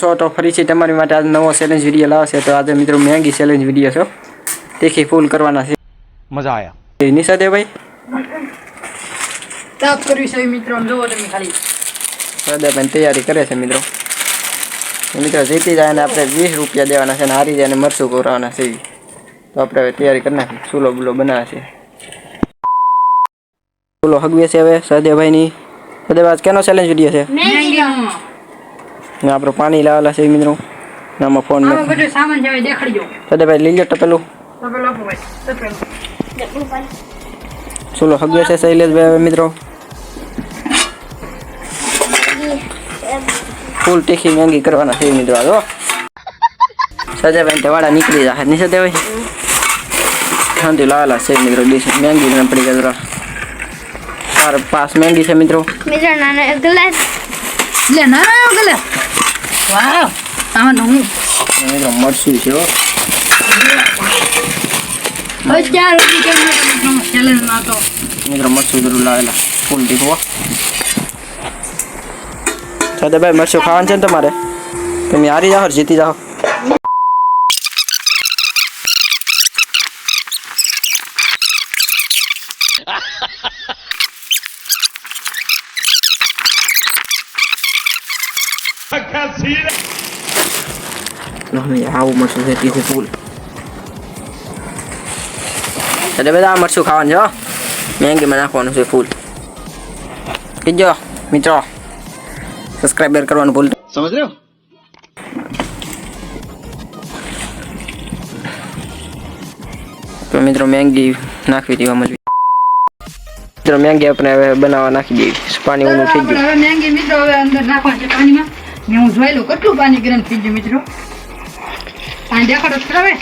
સો તો ફરી તમારી માટે આજ નવો ચેલેન્જ વીડિયો લાવશે. તો આજે મિત્રો મહેંગી ચેલેન્જ વીડિયો છો. દેખી ફૂલ કરવાના છે. મજા આયા. નિશાદેવભાઈ તાપ કરવી છે મિત્રો જોવો તમે ખાલી. તૈયારી કરે છે મિત્રો. મિત્રો જીતી જાય ને આપણે વીસ રૂપિયા દેવાના છે ને હારી જાય ને મરસું કરવાના છે. તો આપણે હવે તૈયારી કરી નાખી ચૂલો બુલો બનાવે છે. ચૂલો હગવે છે હવે સદેભાઈની સદેભાઈ કેનો ચેલેન્જ વીડિયો છે? ને આપણે પાણી લાવેલા છે મિત્રો. ને આમાં ફોન આમાં બધું સામાન છે દેખાડજો. સદેભાઈ લઈ લો ટપેલું તો પેલો આપો ભાઈ. તો પેલો ચૂલો હગવે છે શૈલેષભાઈ હવે મિત્રો. ફૂલ તીખી મેંગી કરવાના છે મિત્રો આ સજાભાઈ તે વાળા નીકળી જાય નહીં સજાભાઈ શાંતિ લાવેલા છે મિત્રો ડીશ. મેંગી ને પડી ગયા જરા. પાસ મેંગી છે મિત્રો. મિત્રો નાનો ગ્લાસ લે ના ના ગલે. વાવ હું. અને મિત્રો મરસું છે હો. હજાર રૂપિયા કેમ ચેલેન્જમાં તો મિત્રો લાવેલા. ફૂલ તીખું હો. ભાઈ મરસું ખાવાનું છે ને તમારે? તમે હારી જાઓ જીતી જાઓ. Noch નહીં આવું મળશું ખેતીથી ફૂલ એટલે બધા મરશું ખાવાનું જો મેંગીમાં નાખવાનું છે ફૂલ કીજો મિત્રો સબસ્ક્રાઈબર કરવાનું ભૂલ સમજ રહ્યો તો મિત્રો મેંગી નાખવી હતી મળી મિત્રો મેંગી આપણે હવે બનાવવા નાખી દઈએ પાણી ઊનું થઈ ગયું મેંગી મિત્રો હવે અંદર નાખવાનું છે પાણીમાં મેં હું જોઈ લઉં કેટલું પાણી ગરમ થઈ ગયું મિત્રો. પાણી દેખાડો છો હવે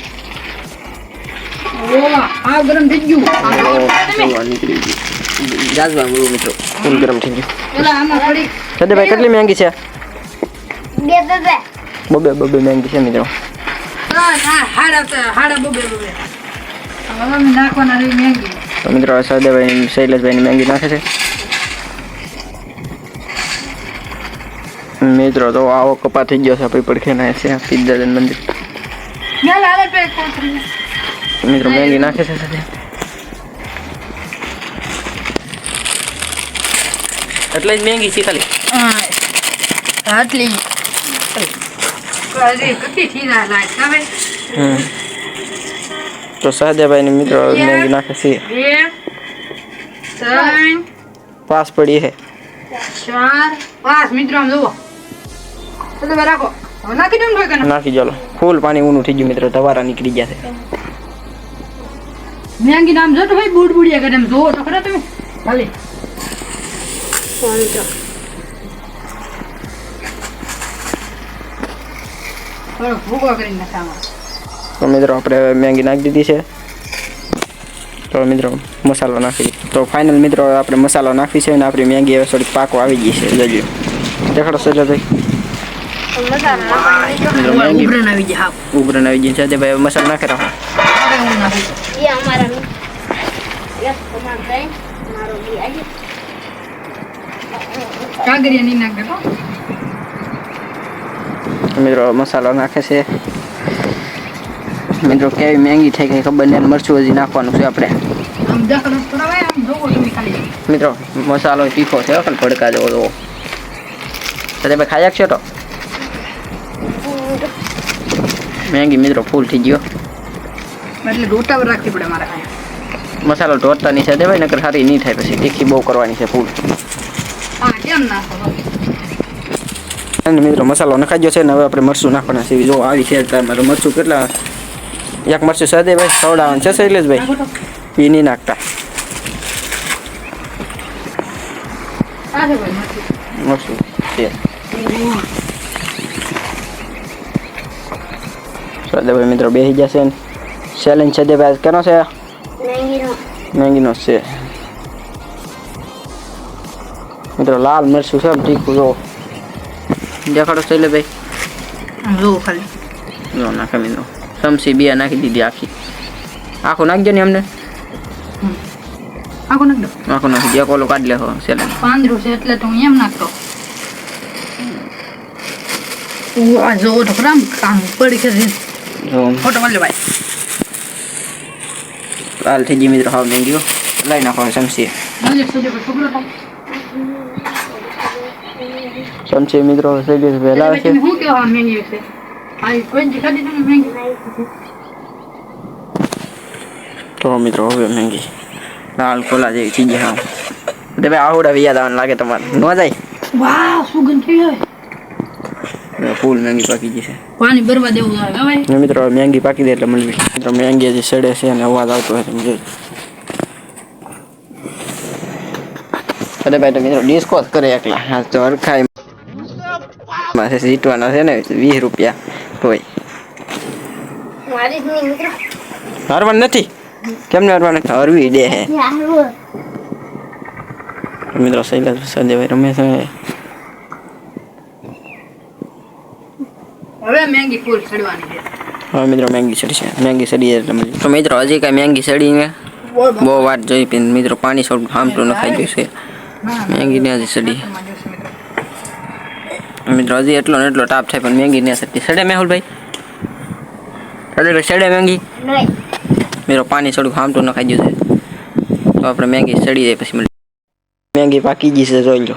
ઓ આ ગરમ થઈ ગયું. આ ખાઓ તમે. જોવા નીકળી ગયું. જાજવા મિત્રો. ફૂલ ગરમ થઈ ગયું. પેલા આમાં થોડી સદેભાઈ કેટલી મહેંગી છે? બે બે બે બબે બબે મેંગી છે મિત્રો. તો- મિત્રો સદેભાઈ શૈલેષભાઈની મેંગી નાખે છે. મિત્રો તો આવો કપા થઈ ગયો છે પછી પડખે ના છે પિઝા મંદિર. મેં લાલે પે કોથળી. મિત્રો મેંગી નાખે છે સાથે. એટલે જ મેંગી છે ખાલી. હા આટલી હજી કેટલી ઠીરા લાગે હવે? હમ. તો સહદેવભાઈ મિત્રો મેંગી નાખે છે. બે ત્રણ પાસ પડી છે. ચાર. પાંચ મિત્રો આમ જુઓ. તો તમે રાખો. નાખી દઉં ને નાખી ચાલો. ફૂલ પાણી ઊનું થઈ ગયું મિત્રો તમારા નીકળી ગયા છે. મેંગી નામ જો તો ભાઈ બુડ બુડિયા કરે એમ. જોવો તો ખરા તમે. ભલે તો મિત્રો આપણે મેંગી નાખી દીધી છે. તો મિત્રો મસાલો નાખી તો ફાઇનલ મિત્રો આપણે મસાલો નાખી છે અને આપણી મેંગી હવે થોડીક પાકો આવી ગઈ છે. જજો. દેખાડો મિત્રો મેંગી ઉભરણ આવી જાય ઉભરણ આવી ગઈ છે સજાભાઈ મસાલો નાખે ભાઈ મિત્રો મસાલો નાખે છે મિત્રો કેવી મેંગી થઈ ગઈ ખબર નહીં મરચું હજી નાખવાનું છે આપણે ભાઈ મિત્રો મસાલો તીખો છે ભડકા જેવો જોવો સાથે ભાઈ ખાઈ શકશો તો? મેંગી મિત્રો ફૂલ થઈ ગયો. એટલે પર રાખવી પડે મારે મસાલો ઢોરતાની છે ભાઈ નકર સારી નહીં થાય પછી. તીખી બહુ કરવાની છે ફૂલ અને મિત્રો મસાલો નખાઈ ગયો છે ને હવે આપણે મરચું નાખવાના છે. જો આવી છે તો મરચું કેટલા? એક મરચું સાદે ભાઈ ખવડાવવાનું છે શૈલેષભાઈ? એ નહીં નાખતા. મરસું ભાઈ છે મિત્રો બેસી જશે ને ચેલેન્જ સદેભાઈ કેનો છે મેંગીનો જ છે મિત્રો લાલ મરચું છે તીખું જો દેખાડો શૈલેષભાઈ આમ જોવો ખાલી જો નાખે મિત્રો સમસી બે નાખી દીધી આખી આખું નાખજો ને અમને આખો નાખ દો આખું નાખી દે કોલો કાઢી લેવો ચેલેન્જ પાંદરું છે એટલે તો હું એમ નાખતો વાહ જો તો આમ કામ પડી કે છે. જો ફોટો લે ભાઈ લાલ થઈ ગઈ મિત્રો હાવ મેંગીઓ લઈ નાખો તો ચમચી મિત્રો થઈ ગઈ વહેલા છે શું કહેવા મેંગી છે આ કોઈ જી ખાધી તમે મેંગી તો મિત્રો હવે મેંગી લાલ કોલા જેવી થઈ ગઈ હા તમે આવડા યાદ આવવાનું લાગે તમારે ન જાય વાહ સુગંધ કેવી આવે ફૂલ મેંગી પાકી જશે પાણી ભરવા દેવું હવે? મિત્રો મેંગી પાકી દે એટલે મળવી મિત્રો મેંગી હજી સડે છે અને અવાજ આવતો હોય તમે જોઈ અરે ભાઈ તો મિત્રો ડિસ્કો જ કરે એકલા. હા તો હરખાઈ માથે જીતવાના છે ને વીસ રૂપિયા હોય મારી જ નહીં મિત્રો. હરવાનું નથી? કેમને હરવાનું? હરવી દે હે. મિત્રો શૈલેષ સંજયભાઈ રમે હવે મેંગી ફૂલ ચડવાની છે. હવે મિત્રો મેંગી સડી છે મેંગી સડી જાય એટલે મળી તો મિત્રો હજી કાંઈ મેંગી સડીને બોલ બહુ વાર જોઈ પીને મિત્રો પાણી થોડું હામટું નખાઈ ગયું છે. મેંગી ને હજી સડી મિત્રો હજી એટલો ને એટલો તાપ થાય પણ મેંગી ને સડતી સડે મેહુલભાઈ? સડે તો સડે મેંગી? નહીં. મિત્રો પાણી થોડુંક હામટું નખાઈ ગયું છે. તો આપણે મેંગી સડી જાય પછી મળી મેંગી પાકી ગઈ છે જોઈ લો.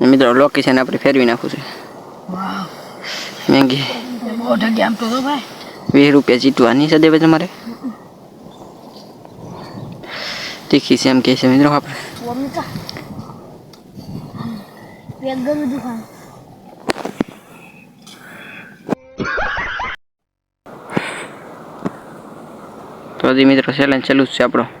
મિત્રો લોકેશન આપણે ફેરવી નાખવું છે. મેંગી. વીસ રૂપિયા જીતવાની સદેભાઈ તમારે. તીખી છે એમ કહે છે મિત્રો આપણે. તો હજી મિત્રો ચેલેન્જ ચાલુ જ છે આપણો.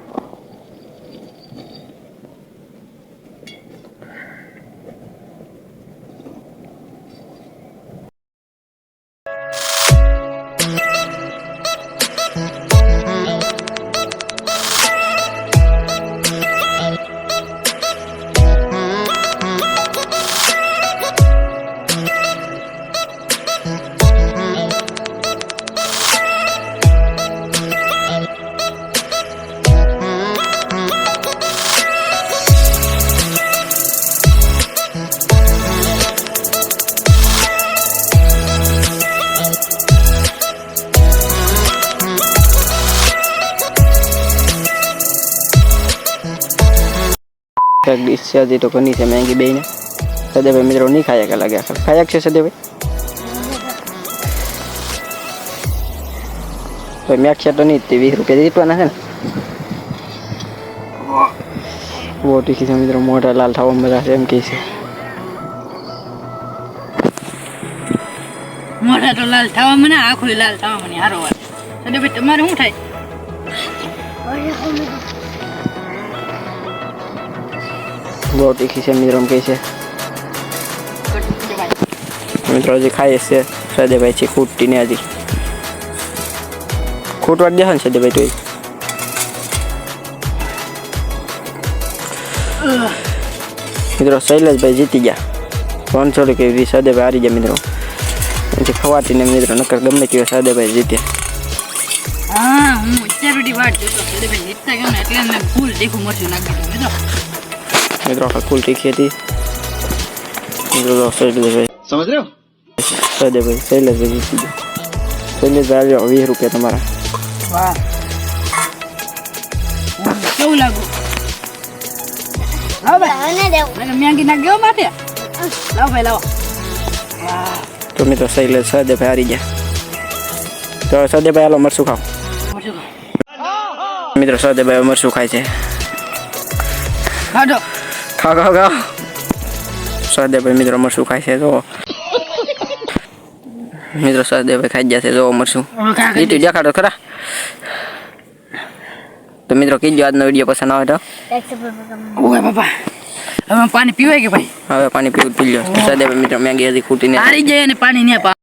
એક ડીશ છે, હજી તો ઘણી છે, મેંગી બેને સદેભાઈ મિત્રો નહીં ખાયા કે લાગે આખા ખાયા છે સદેભાઈ? તો છે તો નહીં તે વીસ રૂપિયા જીતવાના છે ને. બહુ તીખી છે મિત્રો મોટા લાલ થવા બધા છે એમ કહે છે. મોઢા તો લાલ થવા મને આખું લાલ થવા મને હારો વાત. તમારે શું થાય? બહુ તીખી છે મિત્રો કહે છે? મિત્રો હજી ખાઈએ છે સદેભાઈ છે ખૂટતી ને હજી ખૂટવા દેખો ને સદેભાઈ તો મિત્રો, શૈલેષભાઈ જીતી ગયા. ત્રણસો રૂપિયા વીસ સદેભાઈ હારી ગયા, મિત્રો. પછી ખવાતી ને મિત્રો નકર ગમે તેવો સદેભાઈ જીત્યા હા, હું અત્યાર વાટ જોતો સદેભાઈ ભાઈ જીતતા ગયો ને એટલે મેં તીખું મરચું નાખી દીધું, મિત્રો. મિત્રો આપણે ફૂલ તીખી હતી સમજ રહ્યો સદેભાઈ શૈલેષભાઈ શૈલેષ આવ્યો વીસ રૂપિયા તમારા વાહ કેવું લાગુ તો મિત્રો શૈલેષ સદેભાઈ હારી ગયા તો સદેભાઈ હાલો મરશું ખાવ મિત્રો સદેભાઈ મરશું ખાય છે ખાધો ખાઓ ખાઓ ખાઓ સદેભાઈ મિત્રો મરશું ખાય છે તો મિત્રો સદેભાઈ ખાઈ જશે છે જો મરશું લીટી દેખાડો ખરા. તો મિત્રો કીજો આજનો વીડિયો પસંદ આવે તો. ઓય બાપા. હવે પાણી પીવાય કે ભાઈ? હવે પાણી પીવું પી લો સદેભાઈ મિત્રો મેંગી હજી ખૂટીને હારી જાય અને પાણી આપા